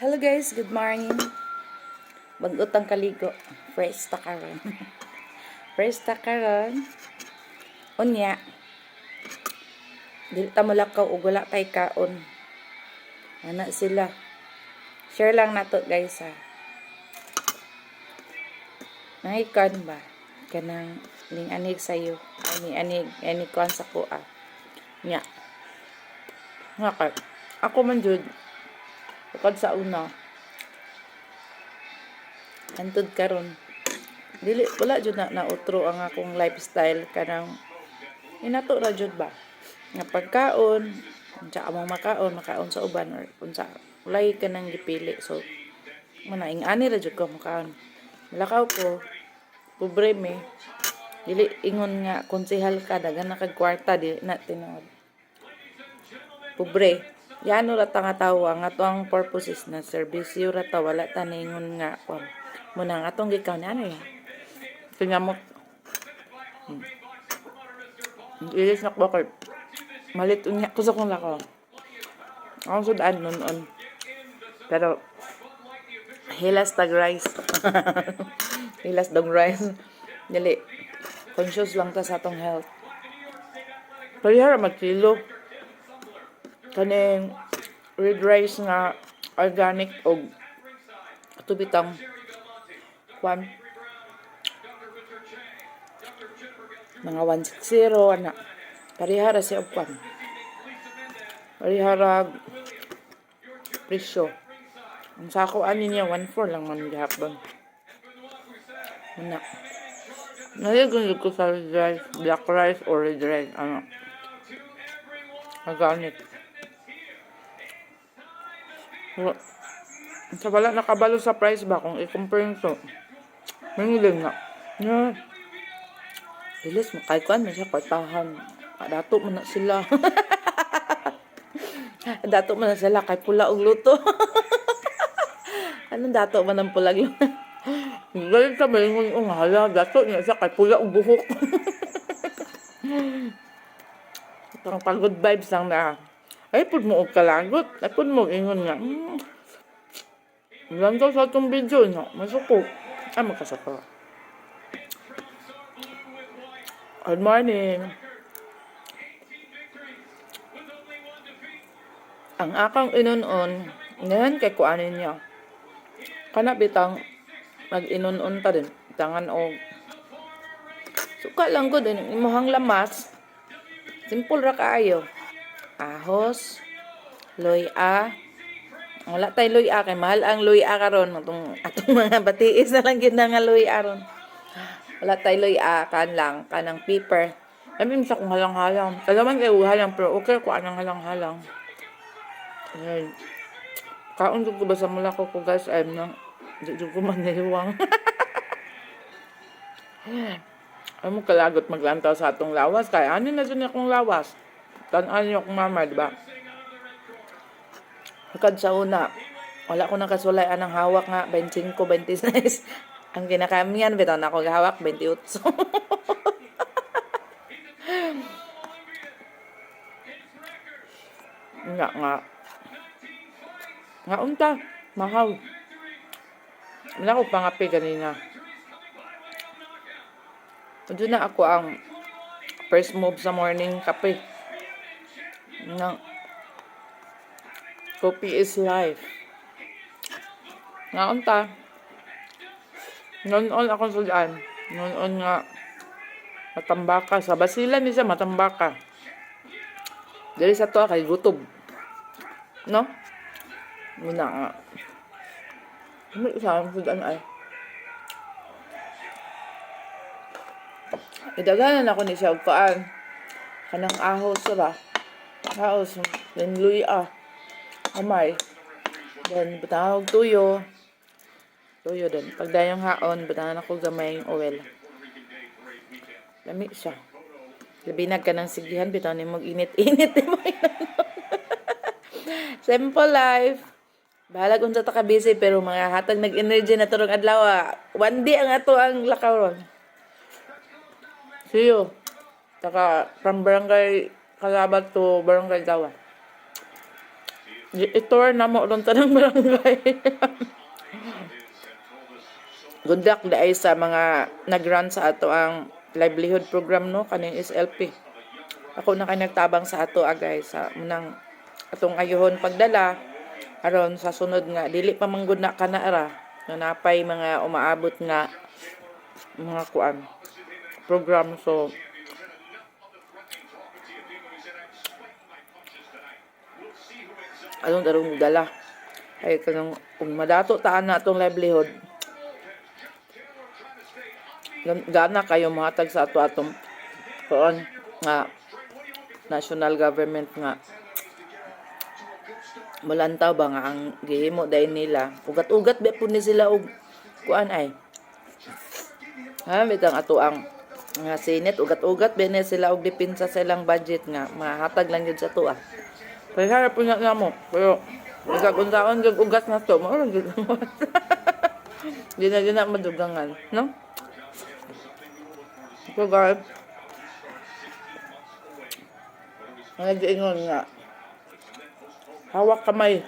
Hello guys, good morning. Bagot ang kaligo. Fresh ta karon. Fresh ta karon. Unya. Dili ta mo lakaw ug wala tay kaon. Ana sila. Share lang nato guys ha. Nangikon ba? Kanang ning anig sayo. Ani anig ani kon sa kuha. Nya. Nga kay. Ako man jud Bukod sa una, antod karon dili wala jud na nautro ang akong lifestyle kanang inato ra jud ba? Nga pagkaon unsa among makaon makaon sa uban or unsa walay ka nang gipili. So mana ing ani ra jud ko makaon. Malakaw ko pobre me dili ingon nga konsehal ka dagan na kag kwarta di na tinawag. Pobre Yano ra ta nga tawo ang ato ang purposes na serbisyo ra ta wala ta ningon nga kwan. Mo nang atong gikaw ni ano ya kanya mo hmm. ilis na ko malit unya ko sa kong lako ang sudan nun on pero hilas tag rice. Hilas dog rice. Dili conscious lang ta sa atong health. Parihara magkilo kaning red rice nga organic og tubitang. Kwan. Mga 160 ana. Parihara siya og kwan. Parihara presyo. Ang sako ani niya 14 lang man gihapon. Ana. Naligon ko sa rice, black rice or red rice, ano. Organic. Sa wala nakabalo sa price ba kung i-compare so. Mangiling nga. Yeah. Ilis mo kay kuan man siya kwartahan. Dato man na sila. dato man na sila kay pula og luto. Anong dato man ang pulag yun? Galit sa malingon yung hala. Dato niya siya kay pula og buhok. Itong pagod vibes lang na. Ay, pud mo og kalagot. Ay, pud mo ingon nga. Hmm. Ganda sa itong video no? Masuko. Ay, magkasaka. Good morning. Ang akang inunon, ngayon kay kuanin niya. Kana bitang mag-inunon ta din. Tangan o Suka lang din. Imuhang lamas. Simple ra kaayo. Ahos. Loy-a. Wala tay loy-a. Kay mahal ang loy-a karon Atong, atong mga batiis na lang na nga loy-a ron. Wala tay loy-a. Kan lang. Kanang paper. Sabi sa kung halang-halang. Kalaman kayo halang. Pero okay ko anang halang-halang. Ayan. Kaon ko ba sa mula ko ko guys. I'm na. Di ko man niliwang. Ay mo kalagot maglantaw sa atong lawas. Kaya ano na dyan akong lawas. Tanan niyo akong mama, di ba? Hukad sa una, wala ko nakasulay anang hawak nga, 25, 26. Ang kinakamihan, bitaw na ako gahawak, 28. nga nga. Nga unta, mahaw. Wala ko pangapi ganina. Doon na ako ang first move sa morning kape. Nga, Coffee is life. Nga unta. Noon ako sudan. Noon nga matambaka sa basilan ni siya matambaka. Dili sa to kay gutob. No? Muna nga. Ano sa akin sudan ay? Idaganan ako ni siya og paan. Kanang ahos ra. Ahos, then luya. Amay. Then, butang og tuyo. Tuyo din. Pag dayong haon, butang ako gamay yung oil. Lami siya. Labinag ka ng sigihan, bitaw ni mag init-init. di mo Simple life. Bahala kung sa taka busy, pero mga hatag nag-energy na turong adlaw. ah. One day ang ato ang lakaw ron. See you. Taka, from barangay Kalabat to barangay Dawa. i-tour na mo ron tanang barangay. Good luck dahil sa mga nag-run sa ato ang livelihood program no kaning SLP. Ako na kay nagtabang sa ato ah, guys sa munang atong ayohon pagdala aron sa sunod nga dili pa manggod na kanara na napay mga umaabot nga mga kuan program so anong darong dala? Ay kanang kung madato taan na atong livelihood gan- gana kayo mahatag sa ato atong kuan nga national government nga mulantaw ba nga ang gihimo dahil nila? Ugat-ugat ba po ni sila og kuan ay? Ha bitang ato ang nga sinit ugat-ugat ba sila og dipinsa sa ilang budget nga mahatag lang yun sa tuwa kaya po nga mo pero nagkakuntaon kag ugat na to. Mo lang gyud mo di na di na madugangan no? So guys mga giingon nga hawak kamay.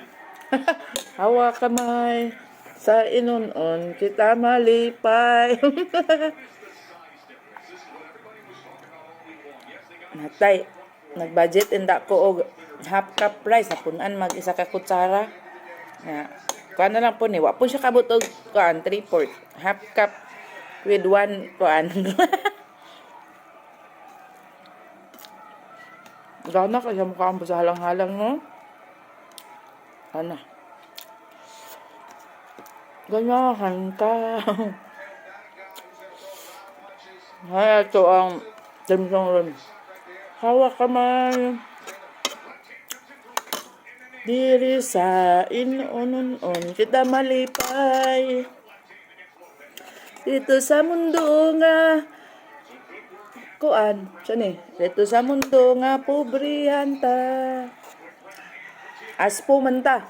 Hawak kamay. Sa inunon kita malipay. Natay nagbudget inda ko og half cup rice hapunan mag isa ka kutsara nga kuan na lang po ni wa po siya kabot og kuan 3 port half cup with one kuan Gana kaya mukha ang sa halang-halang, no? Ano? Ganyahan ka. Ay, ito ang dimsong rin. Hawak kamay. Diri sa inununon kita malipay. Dito sa mundo nga kuan, siya ni. Dito sa mundo nga pobrihan ta. Aspo man ta.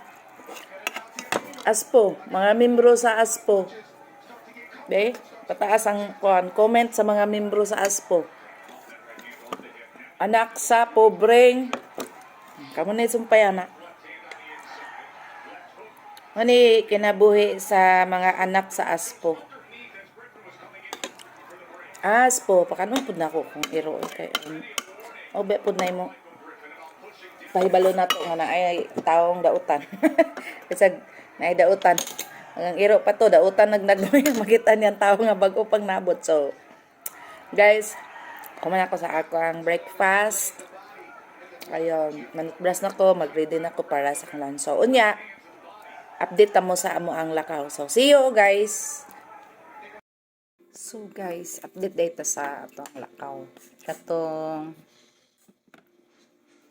Aspo, mga membro sa Aspo. Be, pataas ang kuan, comment sa mga membro sa Aspo. Anak sa pobreng Kamu na isumpay anak. Mani kinabuhi sa mga anak sa Aspo. Aspo, pakanon pud nako kung iro kay um, obe pud na mo. Pahibalo na to nga na ay taong dautan. Bisag na ay dautan. Ang iro pa to dautan nagnagmay makita niyan tao nga bago pang nabot. So guys, kumain ako sa ako ang breakfast. Ayun, manutbras na ko, mag-ready na ko para sa lunch. So, unya, update mo sa amo ang lakaw. So, see you guys! So guys, update data sa atong lakaw. Katong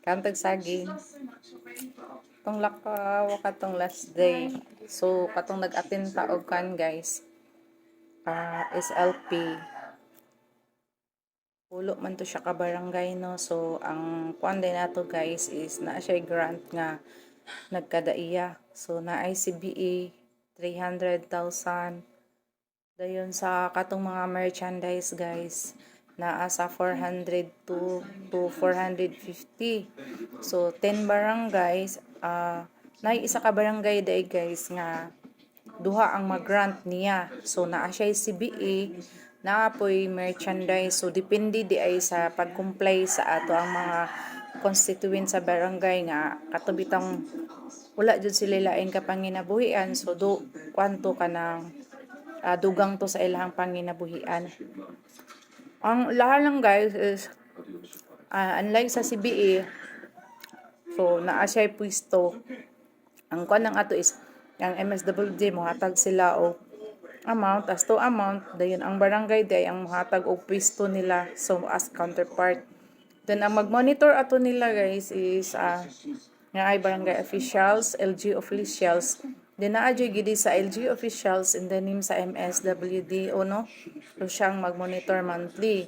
kantag saging. Katong lakaw, katong last day. So, katong nag-attend ta og kan guys. ah SLP. Pulo man to siya ka barangay no. So, ang kuan din nato guys is na siya grant nga nagkadaiya. So, na ICBE 300,000 Dayon sa katong mga merchandise guys, naa sa 400 to, to 450. So 10 barangays, ah uh, isa ka barangay day guys nga duha ang mag-grant niya. So naa siya CBE, naa po'y merchandise. So depende di ay sa pag-comply sa ato ang mga constituent sa barangay nga katubitang wala jud sila lain ka panginabuhian so do kwanto ka ng ah, dugang to sa ilang panginabuhian. Ang lahat lang guys is ah, unlike sa CBE so naa siya pwisto. Ang kwan ng ato is ang MSWD mohatag sila o amount as to amount dayon ang barangay day ang mohatag og pwisto nila so as counterpart. Then ang mag-monitor ato nila guys is ah nga ay barangay officials, LG officials, Then naa jud gidi sa LG officials in the name sa MSWD o no. So siyang mag-monitor monthly.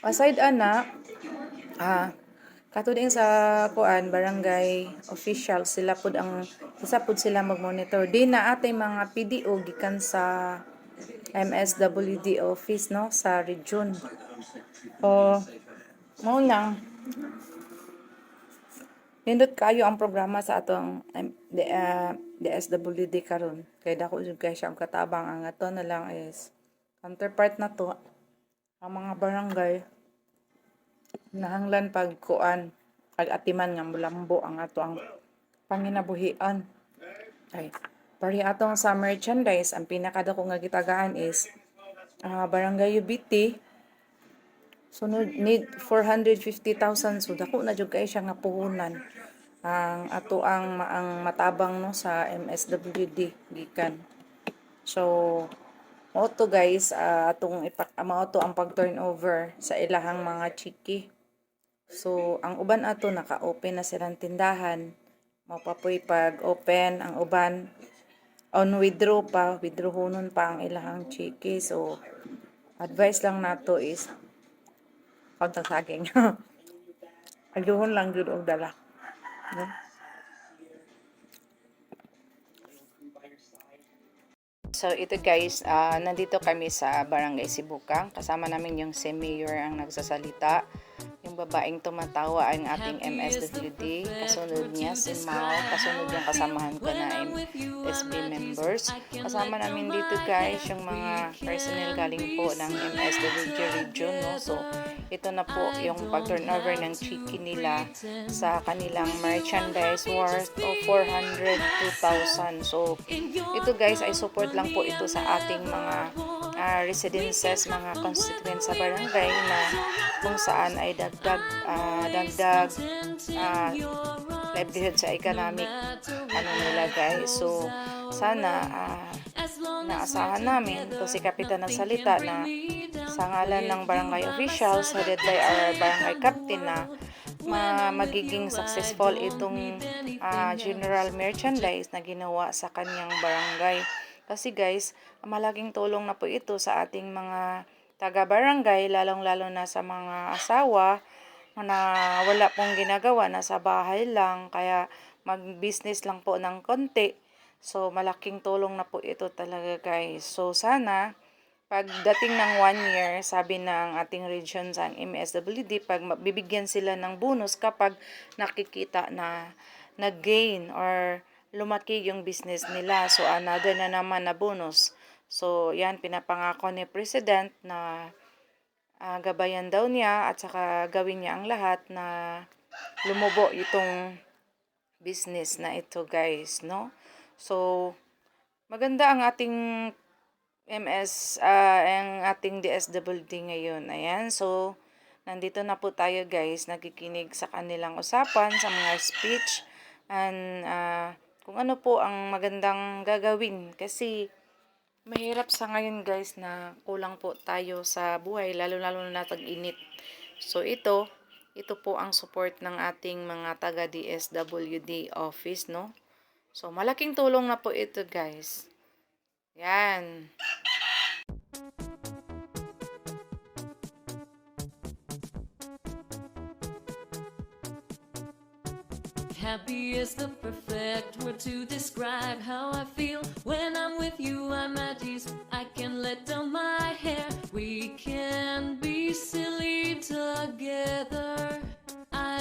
Aside ana, ah katuding sa kuan barangay officials sila pud ang isa pud sila mag-monitor. Di na atay mga PDO gikan sa MSWD office no sa region. O lang Nindot kayo ang programa sa atong um, the, uh, DSWD karon. Kay dako jud kay siya ang katabang ang ato na lang is counterpart na to ang mga barangay nahanglan pagkuan pag atiman nga mulambo ang ato ang panginabuhian. Ay, pari atong sa merchandise, ang pinakadako nga gitagaan is ah, barangay UBT sunod need 450,000 so dako na jud kay siya nga puhunan. Ang ato ang ang matabang no sa MSWD gikan. So mo to guys ah, atong ipak mao to ang pag turnover sa ilahang mga chiki. So ang uban ato naka-open na silang tindahan. Mapapoy pag open ang uban. On withdraw pa withdrawhonon pa ang ilahang chiki. So advice lang nato is kontak saging. Aluhon lang jud og dala. No? So ito guys, ah, nandito kami sa Barangay Sibukang. Kasama namin yung si Mayor ang nagsasalita. Yung babaeng tumatawa ang ating MSWD. Kasunod niya si Mao. Kasunod yung kasamahan ko na MSB members. Kasama namin dito guys yung mga personnel galing po ng MSWD region. No? So ito na po yung pag-turnover ng chiki nila sa kanilang merchandise worth of 402,000. So ito guys ay support lang po ito sa ating mga ah, residences, mga constituents sa barangay na kung saan ay dagdag ah, dagdag ah, livelihood sa economic ano nila guys. So sana ah, naasahan namin to si Kapitan ng Salita na sa ngalan ng barangay officials headed by our barangay captain na ma magiging successful itong ah, general merchandise na ginawa sa kanyang barangay. Kasi guys, malaking tulong na po ito sa ating mga taga-barangay, lalong-lalo na sa mga asawa na wala pong ginagawa, nasa bahay lang, kaya mag-business lang po ng konti. So, malaking tulong na po ito talaga guys. So, sana, pagdating ng one year, sabi ng ating region sa MSWD, pag bibigyan sila ng bonus kapag nakikita na nag-gain or lumaki yung business nila. So, another na naman na bonus. So, yan, pinapangako ni President na ah, gabayan daw niya at saka gawin niya ang lahat na lumubo itong business na ito guys, no? So, maganda ang ating MS, ah, ang ating DSWD ngayon. Ayan, so, nandito na po tayo guys, nakikinig sa kanilang usapan, sa mga speech, and ah, kung ano po ang magandang gagawin. Kasi, mahirap sa ngayon guys na kulang po tayo sa buhay, lalo-lalo na tag-init. So, ito, ito po ang support ng ating mga taga DSWD office, no? So, malaking tulong na po ito guys. Yan. Happy is the perfect word to describe how I feel when I'm with you. I'm at ease. I can let down my hair. We can be silly together.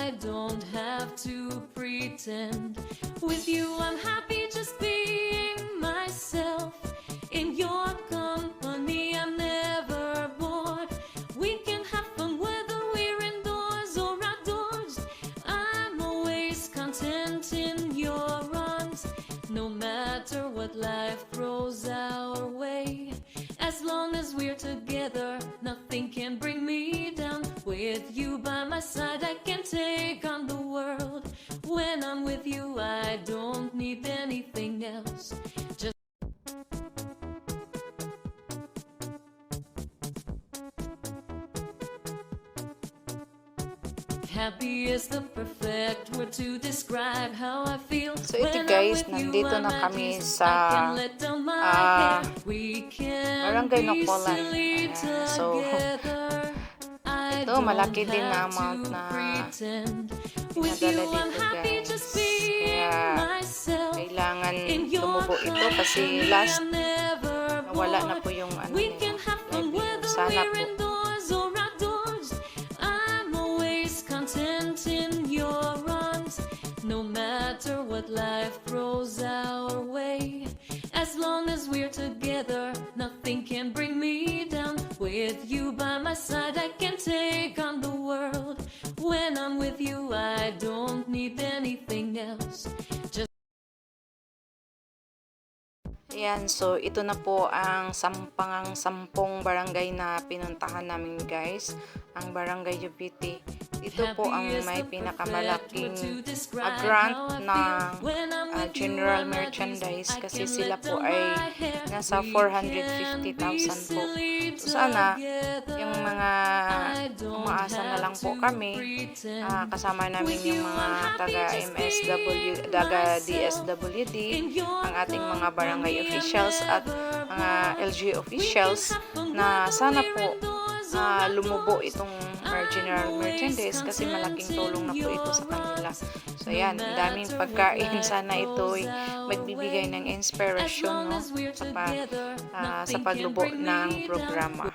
I don't have to pretend. With you, I'm happy just being Happy is the perfect word to describe how I feel. So, ito guys, nandito na kami sa, ah, can Barangay silly Ayan. So, ito, malaki din na amount na pinadala dito, guys. Kaya. Kailangan lumubo ito kasi last nawala na po yung ano nila, Sana po. matter what life throws our way. As long as we're together, nothing can bring me down. With you by my side, I can take on the world. When I'm with you, I don't need anything else. Just Ayan, so ito na po ang sampangang sampung barangay na pinuntahan namin guys. Ang barangay Jupiti. Ito po ang may pinakamalaking ah, grant ng ah, general merchandise. Kasi sila po ay nasa 450,000 po. So sana yung mga umaasa na lang po kami ah, kasama namin yung mga taga MSW, taga DSWD, ang ating mga barangay officials at mga LG officials na sana po ah, lumubo itong uh, general merchandise kasi malaking tulong na po ito sa kanila. So yan, ang daming pagkain. Sana ito ay magbibigay ng inspiration no, sa, pa, ah, sa paglubo ng programa.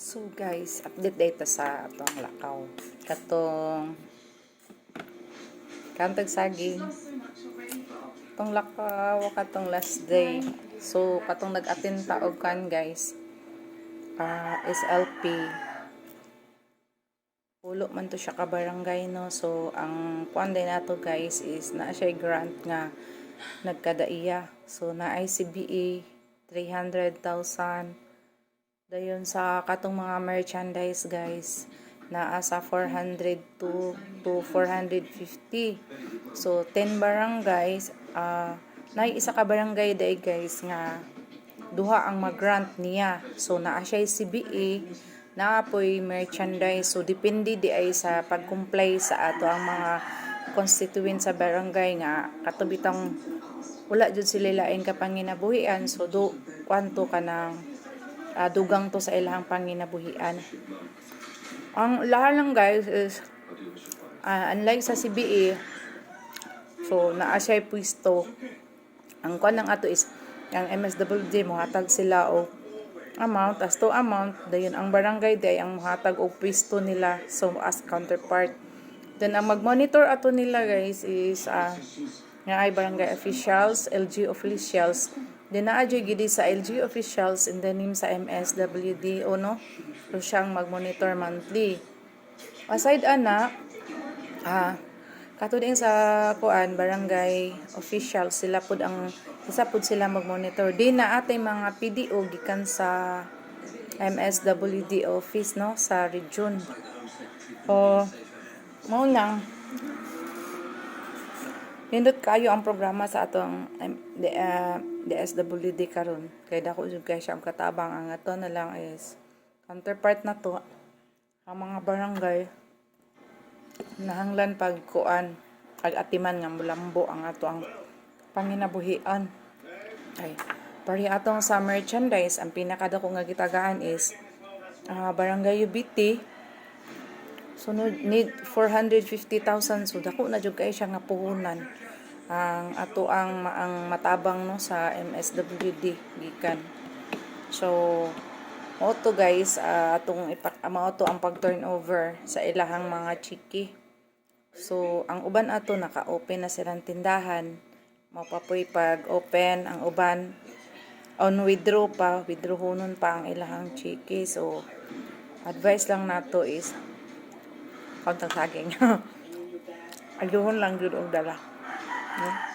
So guys, update data sa atong lakaw. Katong kantag saging. Katong lakaw, katong last day. So, katong nag-attend taog kan guys. ah SLP. Pulo man to siya ka barangay no. So, ang kuan din nato guys is na siya grant nga nagkadaiya. So, na ICBA 300,000 Dayon sa katong mga merchandise guys na asa 400 to, to 450. So 10 barangays ah na isa ka barangay day guys nga duha ang mag-grant niya. So naa siya CBA na apoy merchandise. So depende di ay sa pag-comply sa ato ang mga constituent sa barangay nga katubitang wala jud sila lain ka panginabuhian so do kwanto ka ng ah, dugang to sa ilahang panginabuhian. Ang lahat lang guys is ah, unlike sa CBA so naa siya pwisto. Ang kuan lang ato is ang MSWD mohatag sila og amount. As to amount dayon ang barangay day ang mohatag og pwisto nila. So as counterpart. Then ang mag-monitor ato nila guys is ah nga ay barangay officials, LG officials. Jud gidi sa LG officials and then him sa MSWD o no. So siyang mag-monitor monthly. Aside ana, ah kato din sa kuan barangay officials sila pud ang isa pud sila mag-monitor. Di na atay mga PDO gikan sa MSWD office no sa region. O mao lang Nindot kayo ang programa sa atong um, uh, karon. Kay dako jud kay ang katabang ang ato na lang is counterpart na to ang mga barangay nahanglan pagkuan pag atiman nga mulambo ang ato ang panginabuhian. Ay, pari atong sa merchandise ang pinakadako nga gitagaan is ah, barangay UBT sunod need 450,000 so dako na jud kay siya nga puhunan. Ang ato ang ang matabang no sa MSWD gikan. So mao to guys ah, atong ipak ah, mao ang pag turnover sa ilahang mga chiki. So ang uban ato naka-open na silang tindahan. Mapapoy pag open ang uban. On withdraw pa withdraw hunon pa ang ilahang chiki. So advice lang nato is kontang saging. Ayuhon lang yun ang dala. No?